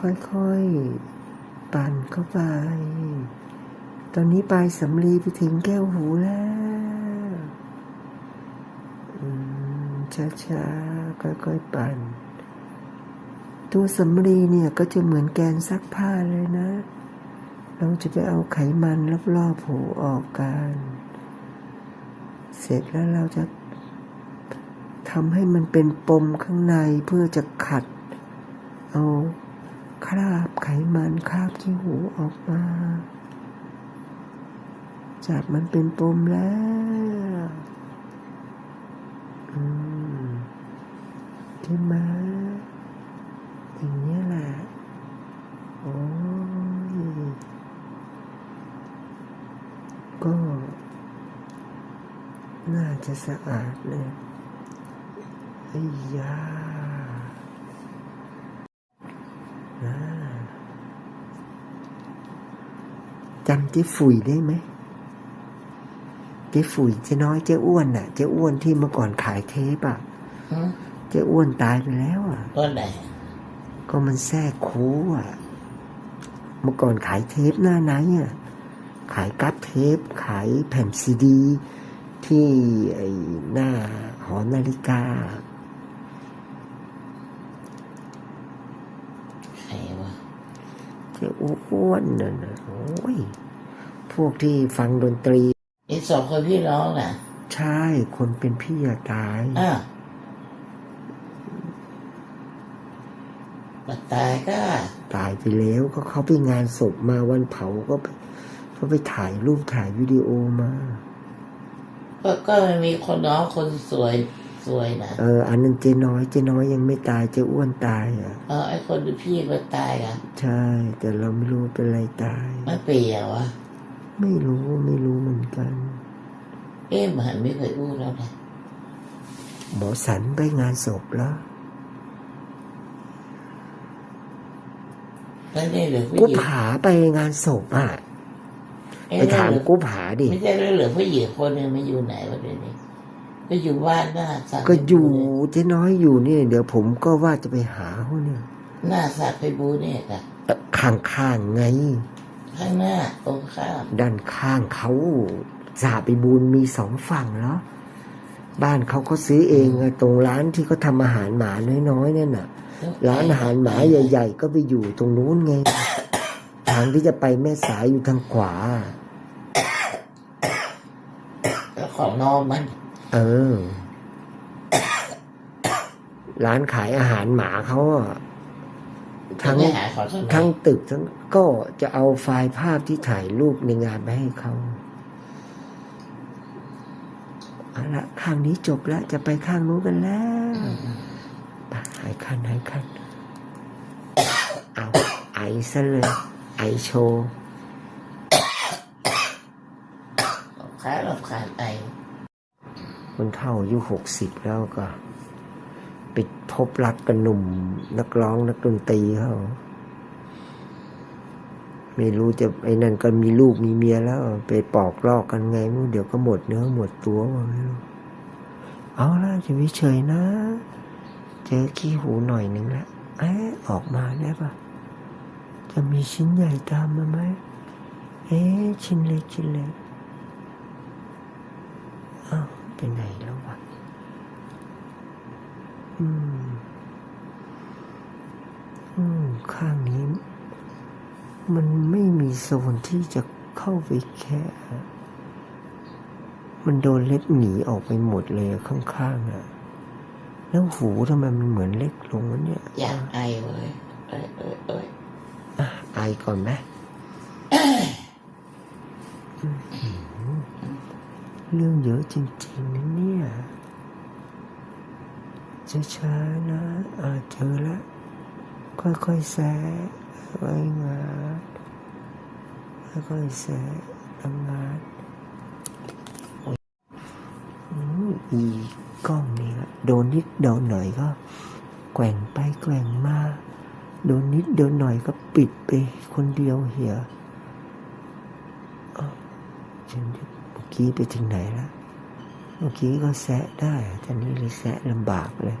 ค่อยๆ ปั่นเข้าไป ตอนนี้ปลายสำลีไปถึงแก้วหูแล้วช้าๆ ค่อยๆ ปั่น ตัวสำลีเนี่ยก็จะเหมือนแกนซักผ้าเลยนะ เราจะไปเอาไขมันรอบๆหูออกกัน เสร็จแล้วเราจะทำให้มันเป็นปมข้างในเพื่อจะขัด เอา คราบไขมันคราบขี้หูออกมา จากมันเป็นปมแล้วอืมใช่ไหมอย่างนี้แหละโอ้ยก็ น่าจะสะอาดเลยไอ้ยานะจำ เจ๊ฝุ่ยได้ไหมเจ๊ฝุ่ยเจ๊น้อยเจ๊อ้วนน่ะ เจ๊อ้วนที่เมื่อก่อนขายเทปอะหืมเจ๊อ้วนตายไปแล้วอะต้นไหนก็มันแทรกคูอะ เมื่อก่อนขายเทปหน้าไหนอะขายกั๊บเทป ขายแผ่นซีดี ที่ไอ้หน้าหอนาฬิกาใครวะเจ้าอ้วนน่ะนะโอ้ยพ วกที่ฟังดนตรี อีกสองคนพี่น้องน่ะใช่ คนเป็นพี่อะตาย อ้าวมาตายก็ ตายไปแล้วก็เขาไปงานศพมาวันเผาก็ไปก็ไปถ่ายรูปถ่ายวิดีโอมา ก็ก็มันมีคนน้องคนสวยสวยนะเออ อันนั้นเจ๊น้อยเจ๊น้อยยังไม่ตายเจ๊อ้วนตายอะ เออไอคนที่พี่มาตายอะ ใช่ แต่เราไม่รู้เป็นอะไรตายไม่เปลี่ยวะ ไม่รู้ไม่รู้เหมือนกัน เอ๊ะมันไม่เคยอู้แล้วนะหมอสันไปงานศพแล้วแล้วนี่เหลือผู้กูหญิงผาไปงานศพอะเอ๊ะไปถามแล้วเหลือกูผาดิไม่ใช่แล้วเหลือผู้หญิงคนหนึ่งมาอยู่ไหนวะเดี๋ยวนี้ก็อยู่บ้านหน้าสัตว์ก็อยู่เจ๊น้อยอยู่นี่เดี๋ยวผมก็ว่าจะไปหาเขาเนี่ยหน้าสัตว์ไปบูเนี่ยค่ะข้างข้างๆไง ข้างหน้าตรงข้ามด้านข้างเขาสาไปบูนมีสองฝั่งแล้วบ้านเขาก็ซื้อเองอะตรงร้านที่เขาทำอาหารหมาน้อยๆนั่นน่ะ ร้านอาหารหมาใหญ่ ๆ ก็ไปอยู่ตรงนู้นไง ทางที่จะไปแม่สายอยู่ทางขวา แล้วของน้องมัน เออ ร้านขายอาหารหมาเขาอะ ทั้งไม่หาของเขาไหนทั้งตึกทั้งก็จะเอาไฟล์ภาพที่ถ่ายรูปในงานไปให้เขาเอาละข้างนี้จบแล้วจะไปข้างนู้นกันแล้วไปหายคันหายคันเอาไอซะเลยไอโชว์ค้าหลบขานไอคนเท่าอายุหกสิบแล้วก็ไปพ บรักกับหนุ่ม นักร้องนักดนตรีเขาไม่รู้จะไอ้นั่นก็มีลูกมีเมียแล้ว ไปปอกลอกกันไงมั้งเดี๋ยวก็หมดเนื้อหมดตัวไม่รู้เอาละจะวิเฉยนะ เจอขี้หูหน่อยหนึ่งแล้วเอ๊ะออกมาได้ปะจะมีชิ้นใหญ่ตามมาไหมเอ๊ะชิ้นเล็กชิ้นเล็กอ้าวไปไหนแล้ว อืมอืมข้างนี้ มันไม่มีโซนที่จะเข้าไปแค่ มันโดนเล็บหนีออกไปหมดเลยข้างๆอะ แล้วหูทำไมมันเหมือนเล็กลงวะเนี่ยอยากไอเว้ยเอ้ยเอ้ยเอ้ยอะไอก่อนไหมอื้อหือเรื่องเยอะจริงๆนะเนี่ย ช้าๆนะอ่าเจอแล้วค่อยๆแซะไว้งานค่อยๆแซะทำงานโอ้ยอืมอีกล้องนี่ละโดนนิดโดนหน่อยก็แกว่งไปแกว่งมาโดนนิดโดนหน่อยก็ปิดไปคนเดียวเหียอ้าวฉันเมื่อกี้ไปถึงไหนแล้ว เมื่อกี้ก็แสะได้แต่นี้เลยแสะลำบากเลย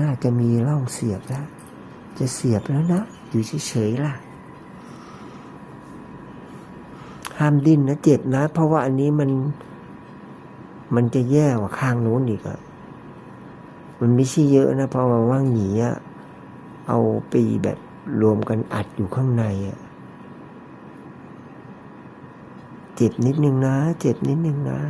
น่าจะมีร่องเสียบแล้ว จะเสียบแล้วนะ อยู่เฉยๆล่ะ ห้ามดิ้นนะเจ็บนะ เพราะว่าอันนี้มัน มันจะแย่กว่าข้างนู้นอีกอะมันไม่ใช่เยอะนะ เพราะว่าว่างหนีอะ เอาไปแบบรวมกันอัดอยู่ข้างในอะเจ็บนิดนึงนะ เจ็บนิดนึงนะ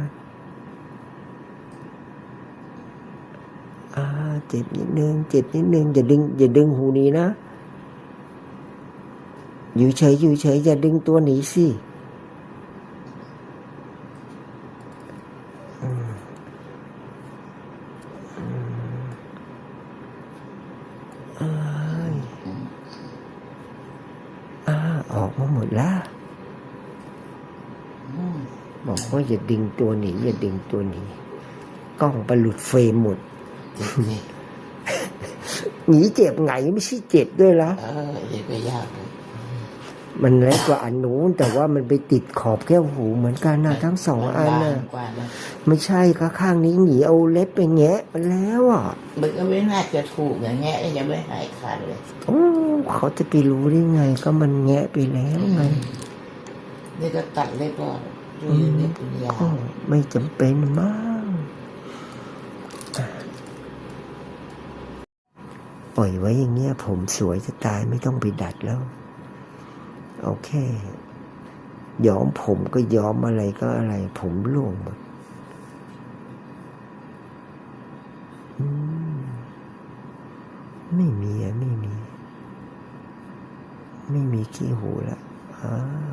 อ่าเจ็บนิดนึง เจ็บนิดนึง อย่าดึง อย่าดึงหูนี้นะ อยู่เฉยอยู่เฉยอย่าดึงตัวหนีสิ เอ้ยอ่าออกมาหมดแล้ว อืม บอ กว่าอย่าดึงตัวหนีอย่าดึงตัวหนีกล้องไปหลุดเฟรมหมดเจ็บนี่หนีเจ็บไงไม่ใช่เจ็บด้วยละเออเดี๋ยวก็ยากเลยมันเล็กกว่าอันนู้นแต่ว่ามันไปติดขอบแก้วหูเหมือนกันนะทั้งสองอันบานะงกว่านะไม่ใช่ก็ข้างนี้หนีเอาเล็บไปแงะไปแล้วอะมันก็ไม่น่าจะถูกอย่างเงี้ยยังไม่หายขาดเลยโอ้เขาจะไปรู้ได้ไง ก็มันแงะไปแล้วไงนี่ก็ตัดเล็บก่อน ดูเล็บเป็นยาก็ไม่จำเป็นมากปล่อยไว้อย่างเงี้ย ผมสวยจะตายไม่ต้องไปดัดแล้ว โอเคย้อมผมก็ย้อมอะไรก็อะไร ผมร่วงหมดอืมไม่มีอะไม่มี ไม่มีขี้หูละอ่า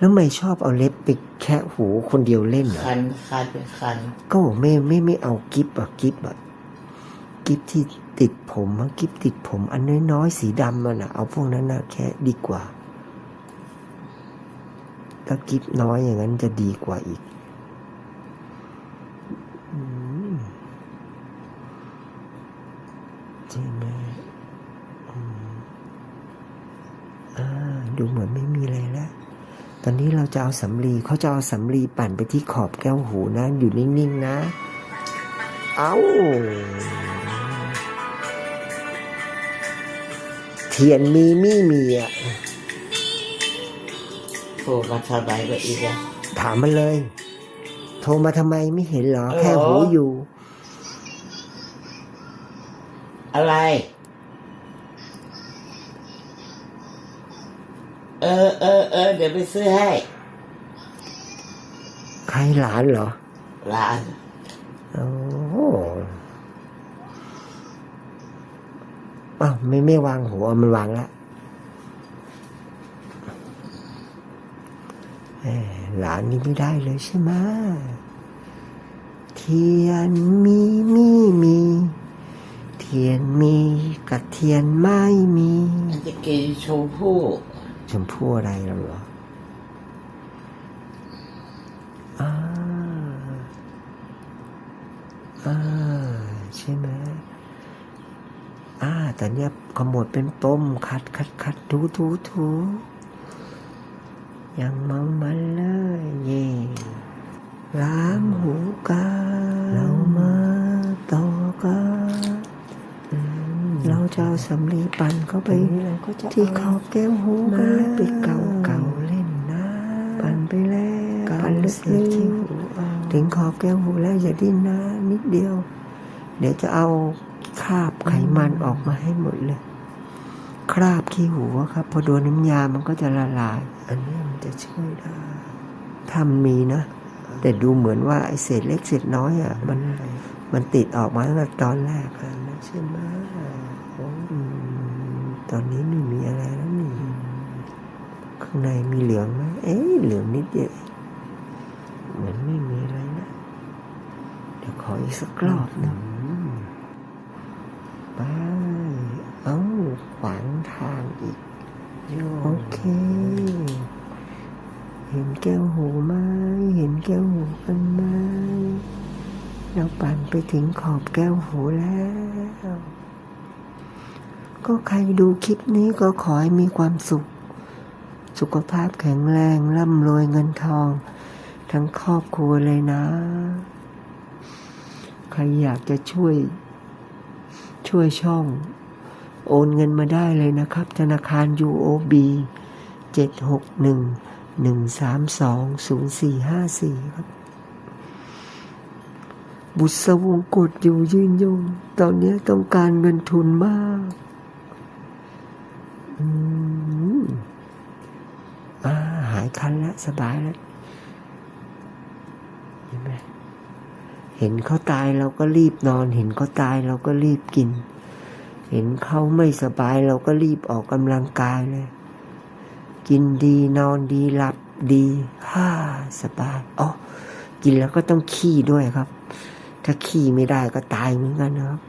แล้วไม่ชอบเอาเล็บไปแคะหูคนเดียวเล่นเหรอคันคันเป็นคันก็บอกไม่ไม่ไม่เอากิฟอะกิฟอะกิฟที่ติดผมอะกิฟติดผม อันน้อยๆสีดำมันอะเอาพวกนั้นนะแค่ดีกว่าถ้ากิฟน้อยอย่างนั้นจะดีกว่าอีกอืมใช่ไหมอืมอ่าดูเหมือนไม่มีอะไรแล้ว ตอนนี้เราจะเอาสำลีเขาจะเอาสำลีปั่นไปที่ขอบแก้วหูนะ อยู่นิ่งๆนะ เอาเทียนมีมี่มีอะโผล่มาสบายไปอีกแล้วถามมันเลย โทรมาทำไมไม่เห็นเหรอเออแค่หูอยู่ อะไร ออเออเออเดี๋ยวไปซื้อให้ ใครหลานเหรอ หลาน โอ้อ้าวไม่ไม่วางหัวมันวางละแหมหลานนี่ไม่ได้เลยใช่ไหมเทียนมีมีมี เทียนมีกับเทียนไม่มีมันจะกินชมพู่ ชมพู่อะไรแล้วเหรออ่าอ่าใช่ไหมอ่าแต่เนี้ยขมวดเป็นปมคัดคัดคัดถูถูถูยังเมามันเลยเย่ล้างหูกันเรามาต่อกัน เราจะเอาสำลีปั่นเข้าไปที่ขอบแก้วหูกันแล้วไปเก่าเก่าๆเล่นนะปั่นไปแล้วปั่นลึกๆที่หูถึงขอบแก้วหูแล้วอย่าดิ้นนะนิดเดียว เดี๋ยวจะเอาคราบไขมันออกมาให้หมดเลย คราบขี้หูอะครับ พอโดนน้ำยามันก็จะละลาย อันนี้มันจะช่วยได้ถ้ามันมีนะ แต่ดูเหมือนว่าไอ้เศษเล็กเศษน้อยอะมันมันติดออกมาตั้งแต่ตอนแรกอะนะใช่ไหมอืม ตอนนี้ไม่มีอะไรแล้วนี่ ข้างในมีเหลืองไหมเอ๊ะเหลืองนิดเดียวเหมือนไม่มีอะไรนะ เดี๋ยวขออีกสักรอบหนึ่งไปเอ้าขวางทางอีก โอเค เห็นแก้วหูไหมเห็นแก้วหูกันไหมเราปั่นไปถึงขอบแก้วหูแล้ว ก็ใครดูคลิปนี้ก็ขอให้มีความสุข สุขภาพแข็งแรงร่ำรวยเงินทอง ทั้งครอบครัวเลยนะ ใครอยากจะช่วย ช่วยช่อง โอนเงินมาได้เลยนะครับ ธนาคาร UOB เจ็ดหกหนึ่งหนึ่งสามสองศูนย์สี่ห้าสี่ครับ บุษวงกดอยู่ยืนยง ตอนนี้ต้องการเงินทุนมาก อืมอ่าหายคันแล้วสบายแล้วเห็นไหมเห็นเขาตายเราก็รีบนอน เห็นเขาตายเราก็รีบกิน เห็นเขาไม่สบายเราก็รีบออกกำลังกายเลย กินดีนอนดีหลับดีฮ่าสบายอ๋อกินแล้วก็ต้องขี้ด้วยครับ ถ้าขี้ไม่ได้ก็ตายเหมือนกันนะครับ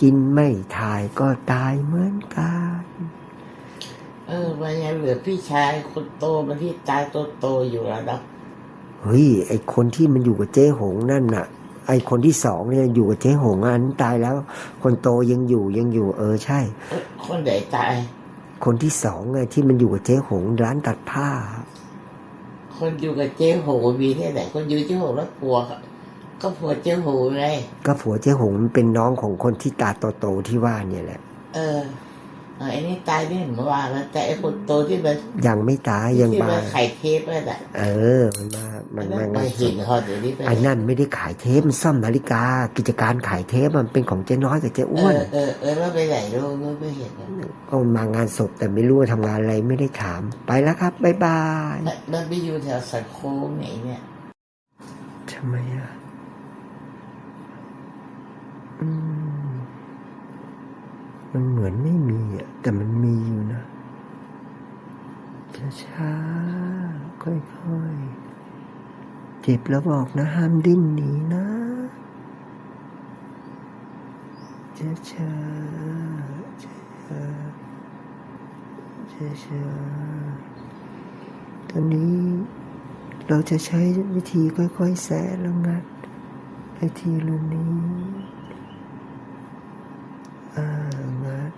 กินไม่ถ่ายก็ตายเหมือนกัน เออวันนี้เหลือพี่ชายคนโตมันที่ตายโตโตๆอยู่แล้วนะเฮ้ยไอคนที่มันอยู่กับเจ๊หงนั่นน่ะ ไอคนที่สองเนี่ยอยู่กับเจ๊หงอันนตายแล้ว คนโตยังอยู่ยังอยู่ เออใช่เอ้ยคนไหนตาย คนที่สองไงที่มันอยู่กับเจ๊หงร้านตัดผ้า คนอยู่กับเจ๊โหมีที่ไหนคนอยู่เจ๊โหแล้วผัวก็ ก็ผัวเจ๊โหไงก็ผัวเจ๊หงมันเป็นน้องของคนที่ตาโตๆที่ว่าเนี่ยแหละ เออเออไอ้นี่ตายนี่เมื่อวานแล้วแต่ไอ้คนโตที่มันยังไม่ตายยังที่มา มันไข่เทปนั่นแหละเออ มันมามันนั่มานไปงานศเห็นพเขาเดี๋ยวนี้ไปไอ้นั่นไม่ได้ขายเทปมันซ่อมนาฬิกา กิจการขายเทปมันเป็นของเจ๊น้อยกับเจ๊เออ้วนอเออเออแล้วไปไหนลูกลูกไม่เห็นอะก็มางานศพแต่ไม่รู้ว่าทำงานอะไรไม่ได้ถาม ไปแล้วครับบ๊ายบายมันมันไปอยู่แถวสันโค้งไหนเนี่ย ทำไมอะ อืม มันเหมือนไม่มีอะแต่มันมีอยู่นะช้าๆค่อยๆเจ็บแล้วบอกนะ ห้ามดิ้นหนีนะช้าๆช้าๆช้าตอนนี้เราจะใช้วิธีค่อยๆแสะแล้วงัดไปทีละนี้อ่า งัด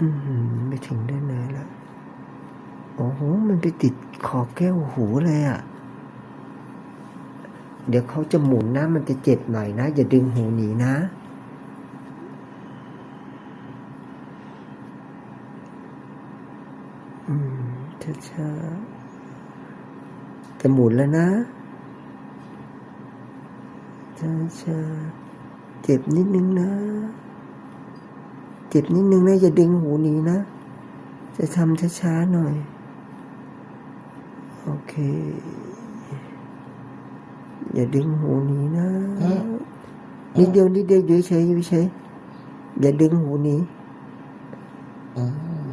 อืมไปถึงด้านไหนละโอ้โหมันไปติดขอบแก้วหูเลยอะ เดี๋ยวเขาจะหมุนนะมันจะเจ็บหน่อยนะ อย่าดึงหูหนีนะอืมช้าๆจะหมุนแล้วนะช้าๆเจ็บนิดนึงนะ เจ็บนิดนึงนะอย่าดึงหูหนีนะ จะทำช้าๆหน่อย โอเค อย่าดึงหูหนีนะ นิดเดียวนิดเดียวอยู่เฉยๆอยู่เฉยๆอย่าดึงหูหนีอืม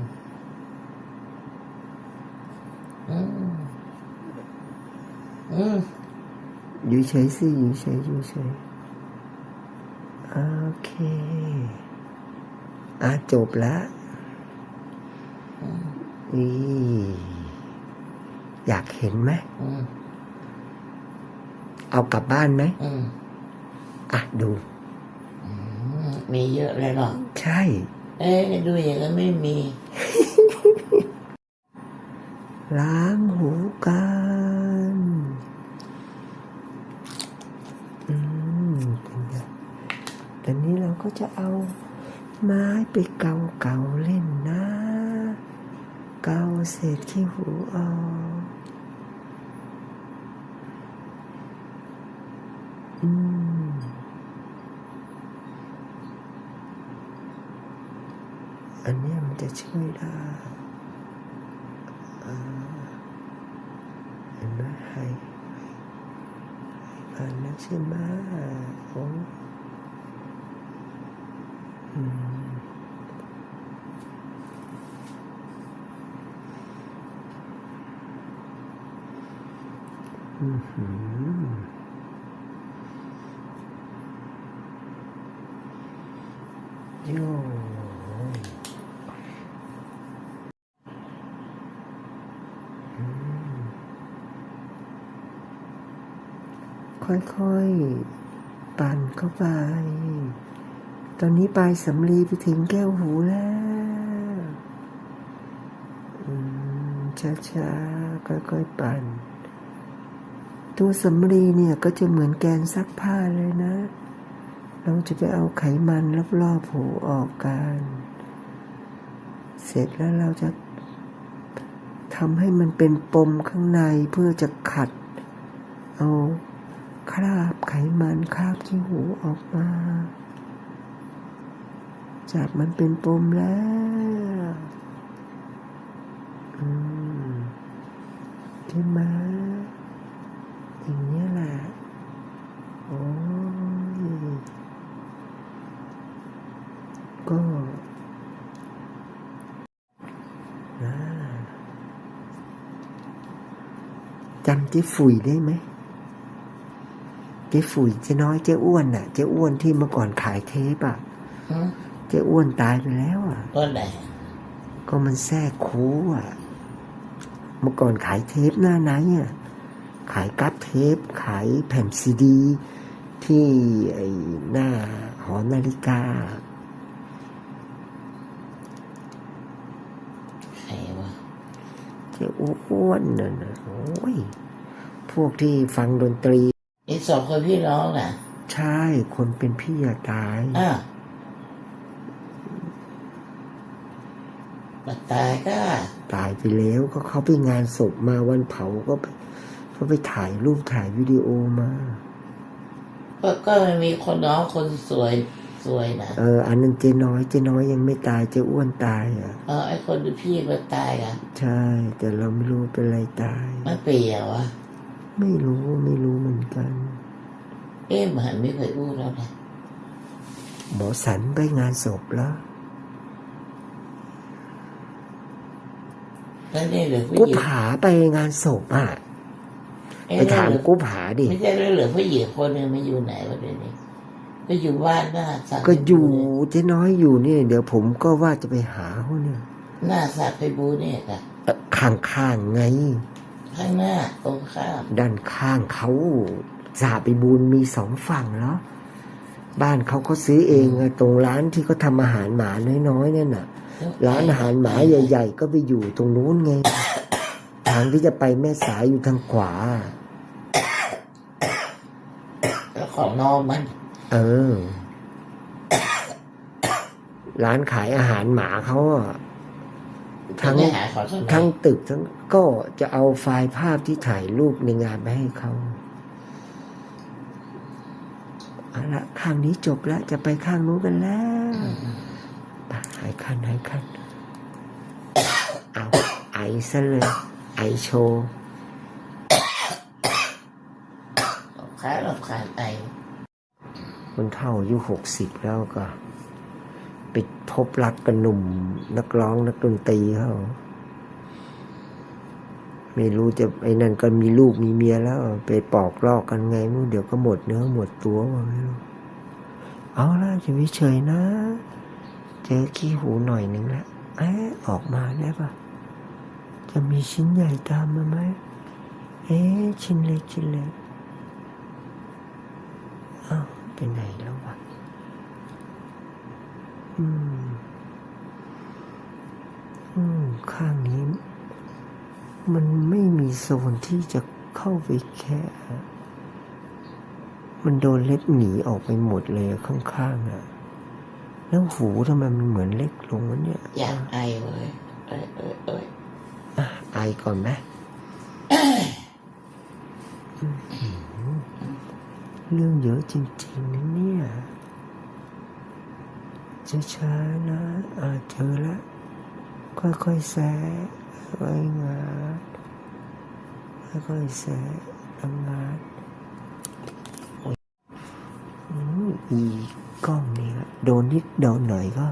อืมอืมอยู่เฉยสิอยู่เฉยอยู่เฉยโอเค อะจบแล้วนี่อยากเห็นไหมอืมเอากลับบ้านไหมอืมอะดูอืมมีเยอะเลยเหรอ ใช่ เอ๊ะดูอย่างนั้นไม่มี ล้างหูกันอืมเป็นไงตอนนี้เราก็จะเอา ไม้ไปเกาเกาเล่นนะ เกาเศษขี้หูออกอืมอันนี้มันจะช่วยได้อ่าเห็นไหมให้ให้ผ่านแล้วใช่ไหมโอ้มอือหือ โย่ค่อยๆ ปั่นเข้าไป ตอนนี้ปลายสำลีไปถึงแก้วหูแล้วช้าๆ ค่อยๆ ปั่น ตัวสำลีเนี่ยก็จะเหมือนแกนซักผ้าเลยนะ เราจะไปเอาไขมันรอบๆหูออกกัน เสร็จแล้วเราจะทำให้มันเป็นปมข้างในเพื่อจะขัด เอาคราบไขมันคราบขี้หูออกมา จากมันเป็นปมแล้วอืมใช่ไหม อย่างนี้ยแหละโอ้ยก็นะจำเจ๊ฝุ่ยได้ไหมเจ๊ฝุ่ยเจ๊น้อยเจ๊อ้วนน่ะ เจ๊อ้วนที่เมื่อก่อนขายเทปอะหืมเจ๊อ้วนตายไปแล้วอะต้นไหนก็มันแทรกคูอะ เมื่อก่อนขายเทปหน้าไหนอะ ขายกั๊บเทป ขายแผ่นซีดี ที่ไอ้หน้าหอนาฬิกาใครวะเจ๊อ้วนน่ะนะโอ้ย พวกที่ฟังดนตรี อีกสองคนพี่น้องน่ะใช่คนเป็นพี่อะตายอ้าวมาตายก็ ตายไปแล้วก็เขาไปงานศพมาวันเผาก็ไป เขาไปถ่ายรูปถ่ายวิดีโอมา ก็ก็มันมีคนน้องคนสวยสวยนะเออ อันนั้นเจ๊น้อยเจ๊น้อยยังไม่ตายเจ๊อ้วนตายอะ เออไอคนที่พี่มาตายอะ ใช่ แต่เราไม่รู้เป็นอะไรตาย มันเปลี่ยววะไม่รู้ไม่รู้เหมือนกัน เอ๊ะมันไม่เคยพูดแล้วนะหมอสันไปงานศพแล้วแล้วนี่เหลือผู้กูหญิงผาไปงานศพอะเอ๊ะ ไปถามแล้วเหลือกูผาดิไม่ใช่แล้วเหลือผู้หญิงคนหนึ่งมาอยู่ไหนวะเดี๋ยวนี้ก็อยู่บ้านหน้าสัตว์ก็อยู่เจ๊น้อยอยู่นี่เดี๋ยวผมก็ว่าจะไปหาเขาเนี่ยหน้าสัตว์ไปบูเนี่ยค่ะเอ่อข้างๆไง ข้างหน้าตรงข้ามด้านข้างเขาสาไปบูนมีสองฝั่งแล้วบ้านเขาเขาซื้อเองอะตรงร้านที่เขาทำอาหารหมาน้อยๆนั่นน่ะ ร้านอาหารหมาใหญ่ ๆ ก็ไปอยู่ตรงนู้นไง ทางที่จะไปแม่สายอยู่ทางขวา แล้ว ของน้องมัน เออ ร้านขายอาหารหมาเขาอะทั้งไม่หาของเขาไหนทั้งตึกทั้งก็จะเอาไฟล์ภาพที่ถ่ายรูปในงานไปให้เขาเอาละข้างนี้จบแล้ว จะไปข้างนู้นกันแล้วไปหายคันหายคัน เอาไอซะเลย ไอโชว์ ค้าหลบขาไอคนเท่าอายุหกสิบแล้วก็ ไปพบรักกับหนุ่ม นักร้องนักดนตรีเขาไม่รู้จะไอ้นั่นก็มีลูกมีเมียแล้ว ไปปอกลอกกันไงไมั้เดี๋ยวก็หมดเนื้อหมดตัวไม่รู้เอาละจะวิเฉยนะ เจอขี้หูหน่อยหนึ่งแล้วเอ๊ะออกมาได้ปะจะมีชิ้นใหญ่ตามมาไหมเอ๊ะชิ้นเล็กชิ้นเล็ก อ้าวไปไหนแล้ววะอืมอืมข้างนี้ มันไม่มีโซนที่จะเข้าไปแค่ มันโดนเล็บหนีออกไปหมดเลยข้างๆอะ แล้วหูทำไมมันเหมือนเล็กลงวะเนี่ยอยากไอเว้ยเอ้ยเอ้ยเอ้ยอะไอก่อนไหมอื้อหือ เรื่องเยอะจริงๆนะเนี่ยช้าๆนะอ่าเจอล้วค่อยๆแซะค่อยๆงาค่อยๆแซะทำงานโอ้ยอืมอีกล้องนี่ละโดนนิดโดนหน่อยก็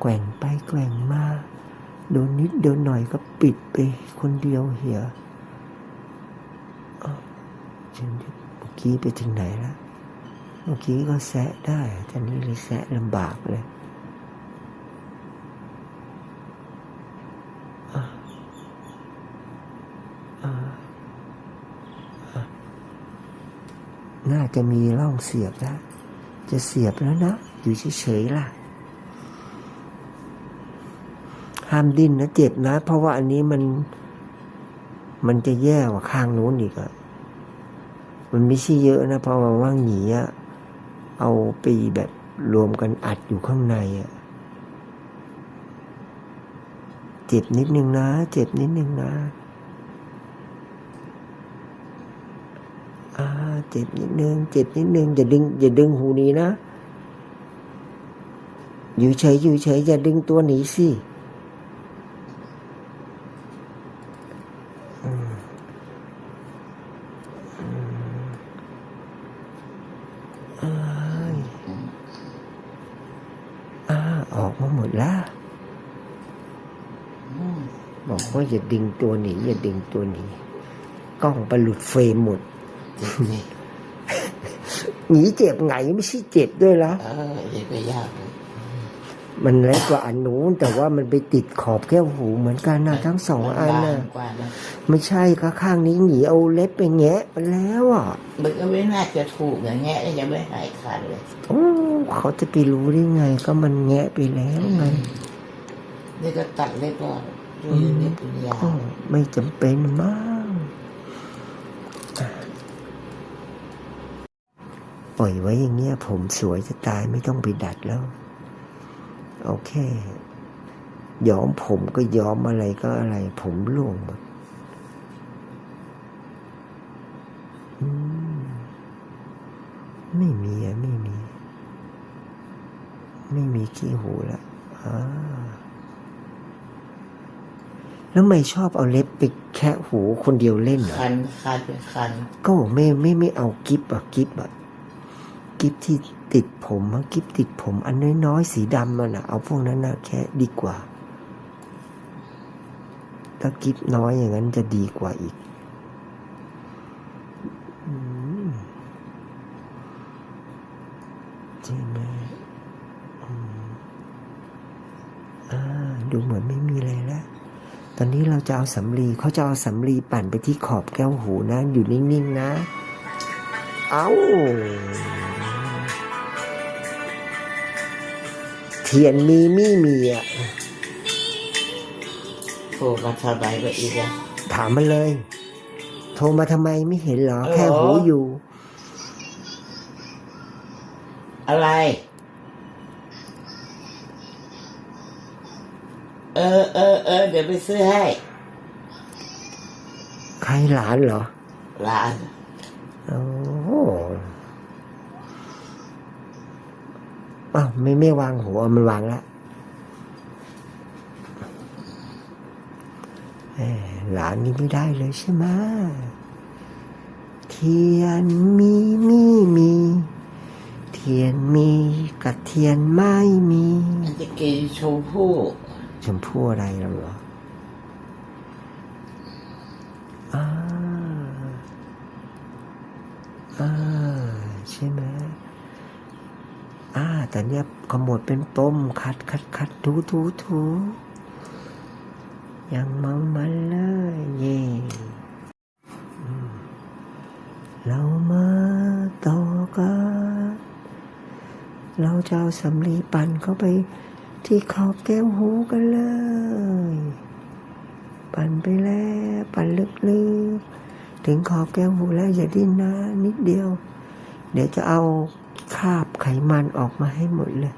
แกว่งไปแกว่งมาโดนนิดโดนหน่อยก็ปิดไปคนเดียวเหียอ้าวฉันเมื่อ กี้ไปถึงไหนแล้วเมื่อกี้ก็แซะได้แต่นี่เลยแซะลำบากเลยอะอะอะน่าจะมีร่องเสียบแล้วจะเสียบแล้วนะ อยู่เฉยๆล่ะ ห้ามดิ้นนะเจ็บนะ เพราะว่าอันนี้มัน มันจะแย่กว่าข้างนู้นอีกอะ มันไม่ใช่เยอะนะเพราะว่าว่าหนีอะเอาไปแบบรวมกันอัดอยู่ข้างในอะเจ็บนิดนึงนะ เจ็บนิดนึงนะอ่าเจ็บนิดนึง เจ็บนิดนึง อย่าดึง อย่าดึงหูนี้นะ อยู่เฉยอยู่เฉยอย่าดึงตัวหนีสิอืมอืมเอ้ยอ่าออกมาหมดแล้ว อืม บอกว่าอย่าดึงตัวหนีอย่าดึงตัวหนีกล้องไปหลุดเฟรมหมดเจ็บนี่หนีเจ็บไงไม่ใช่เจ็บด้วยละเออเดี๋ยวไปยากเลยมันเล็กกว่าอันนู้นแต่ว่ามันไปติดขอบแก้วหูเหมือนกันนะทั้งสองอันมันะบางกว่านะไม่ใช่ก็ข้างนี้หนีเอาเล็บไปแงะไปแล้วอะมันก็ไม่น่าจะถูกอย่างเงี้ยยังไม่หายขาดเลยโอ้เขาจะไปรู้ได้ไง ก็มันแงะไปแล้วไงนี่ก็ตัดเล็บก็ดูเล็บเป็นยาก็ไม่จำเป็นมากปล่อยไว้อย่างเงี้ย ผมสวยจะตายไม่ต้องไปดัดแล้ว โอเคย้อมผมก็ย้อมอะไรก็อะไร ผมร่วงหมดอืมไม่มีอะไม่มี ไม่มีขี้หูละอ่า แล้วไม่ชอบเอาเล็บไปแคะหูคนเดียวเล่นเหรอคันคันเป็นคันก็บอกไม่ไม่ไม่เอากิฟอะกิฟอะกิฟที่ติดผมอะกิฟติดผม อันน้อยๆสีดำมันอะเอาพวกนั้นนะแค่ดีกว่า ถ้ากิฟน้อยอย่างนั้นจะดีกว่าอีกอืมใช่ไหมอืมอ่าดูเหมือนไม่มีอะไรแล้ว ตอนนี้ เราจะเอาสำลีเขาจะเอาสำลีปั่นไปที่ขอบแก้วหูนะ อยู่นิ่งๆนะ เอาเทียนมีมี่มีอะโทรมาทำไมก็อีกอะถามมันเลย โทรมาทำไมไม่เห็นเหรอ แค่หูอยู่ อะไร เออเออเออเดี๋ยวไปซื้อให้ ใครหลานเหรอ หลานโอ้โหอ้าวไม่ไม่วางหัวมันวางละแหมหลานนี่ไม่ได้เลยใช่ไหมเทียนมีมีมี เทียนมีกับเทียนไม่มีมันจะกินชมพู่ชมพู่อะไรแล้วเหรอ อ่าอ่าใช่ไหมอ่าแต่เนี้ยขมวดเป็นปมคัดคัดคัดถูถูถูยังเมามันเลยเย่เรามาต่อกันเราจะเอาสำลีปั่นเข้าไปที่ขอบแก้วหูกันเลย ปั่นไปแล้ว ปั่นลึกๆ ถึงขอบแก้วหูแล้วอย่าดิ้นนะ นิดเดียว เดี๋ยวจะเอาคราบไขมันออกมาให้หมดเลย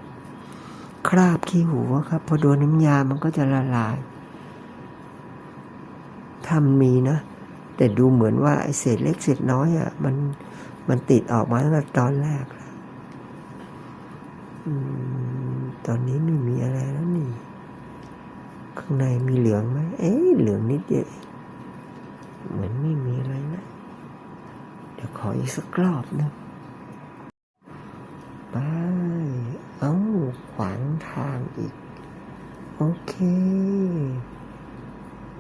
คราบขี้หูครับ พอโดนน้ำยามันก็จะละลายถ้ามีนะ แต่ดูเหมือนว่าไอ้เศษเล็กเศษน้อยอะมันมันติดออกมาตั้งแต่ตอนแรกแล้วอืมตอนนี้ไม่มีอะไรแล้วนี่ ข้างในมีเหลืองไหมเอ๊ะเหลืองนิดเดียวเหมือนไม่มีอะไรนะ เดี๋ยวขออีกสักรอบหนึงไปเอ้าขวางทางอีก โอเค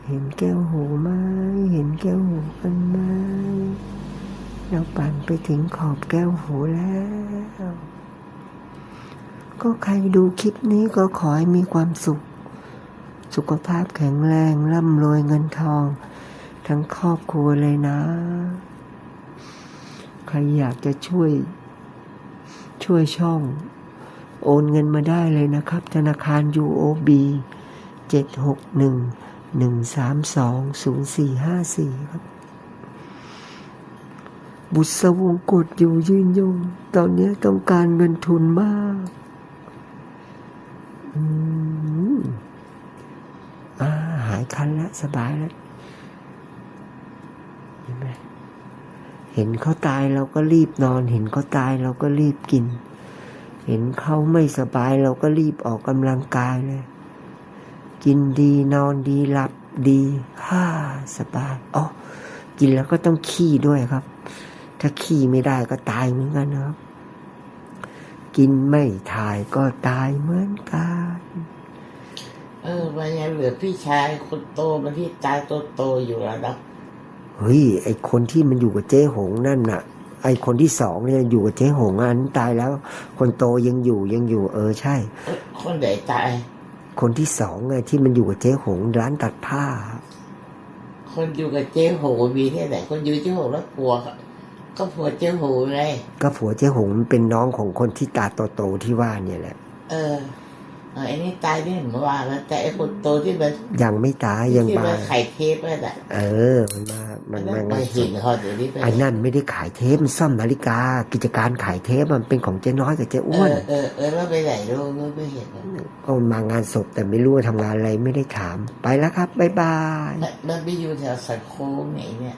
เห็นแก้วหูไหมเห็นแก้วหูกันไหมเราปั่นไปถึงขอบแก้วหูแล้ว ก็ใครดูคลิปนี้ก็ขอให้มีความสุข สุขภาพแข็งแรงร่ำรวยเงินทอง ทั้งครอบครัวเลยนะ ใครอยากจะช่วย ช่วยช่อง โอนเงินมาได้เลยนะครับ ธนาคาร UOB 761 132 0454 ครับ บุษวงกฏอยู่ยืนยง ตอนนี้ต้องการเงินทุนมาก อืมอ่าหาย คันแล้วสบายแล้วเห็นไหมเห็นเขาตายเราก็รีบนอน เห็นเขาตายเราก็รีบกิน เห็นเขาไม่สบายเราก็รีบออกกำลังกายเลย กินดีนอนดีหลับดีฮ่าสบายอ๋อกินแล้วก็ต้องขี้ด้วยครับ ถ้าขี้ไม่ได้ก็ตายเหมือนกันนะครับ กินไม่ถ่ายก็ตายเหมือนกัน เออวันนี้เหลือพี่ชายคนโตมันที่ตายโตๆอยู่แล้วนะเฮ้ยไอคนที่มันอยู่กับเจ๊หงนั่นน่ะ ไอคนที่สองเนี่ยอยู่กับเจ๊หงอันนตายแล้ว คนโตยังอยู่ยังอยู่ เออใช่ เอ้ยคนไหนตาย คนที่สองไงที่มันอยู่กับเจ๊หงร้านตัดผ้า คนอยู่กับเจ๊โหมีที่ไหนคนอยู่เจ๊โหแล้วผัวก็ก็ผัวเจ๊โหไงก็ผัวเจ๊หงมันเป็นน้องของคนที่ตาโตๆที่ว่าเนี่ยแหละ เออเออ ไอ้นี่ตายนี่เมื่อวานแล้วแต่ไอ้คนโตที่มันยังไม่ตายยังที่มามันไข่เทปนั่นแหละเออ มันมามันนั่มานไปงานศหินพเขาเดี๋ยวนี้ไปไอ้นั่นไม่ได้ขายเทปมันซ่อมนาฬิกา กิจการขายเทปมันเป็นของเจ๊น้อยกับเจ๊เออ้วนอเออเออแล้วไปไหนลูกลูกไม่เห็นเหรอก็มางานศพแต่ไม่รู้ว่าทำงานอะไรไม่ได้ถาม ไปแล้วครับบ๊ายบายมันมันไปอยู่แถวสันโค้งไหนเนี่ย